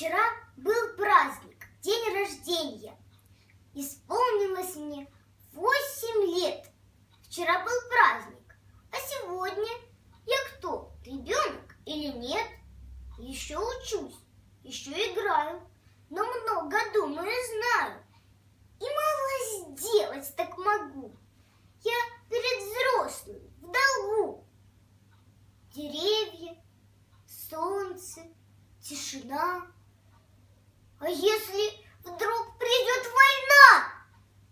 Вчера был праздник, день рождения. Исполнилось мне восемь лет. Вчера был праздник, а сегодня я кто? Ребенок или нет? Еще учусь, еще играю, но много думаю и знаю. И мало сделать так могу. Я перед взрослыми в долгу. Деревья, солнце, тишина. А если вдруг придет война?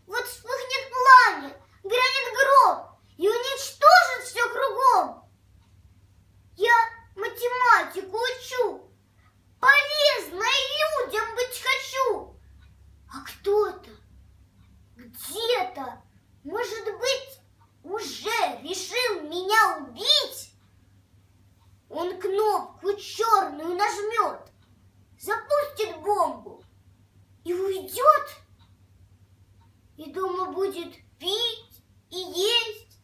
Вот вспыхнет пламя, грянет гром и уничтожит все кругом. Я математику учу, полезной людям быть хочу. А кто-то, где-то, может быть, уже решил меня убить? Он кнопку черную нажмет, запустит бомбу и уйдет. И дома будет пить и есть,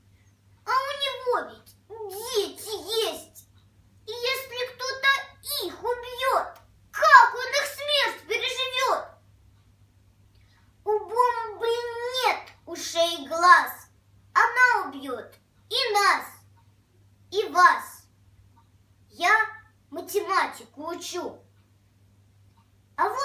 а у него ведь дети есть. И если кто-то их убьет, как он их смерть переживет? У бомбы нет ушей и глаз. Она убьет и нас, и вас. Я математику учу. А вот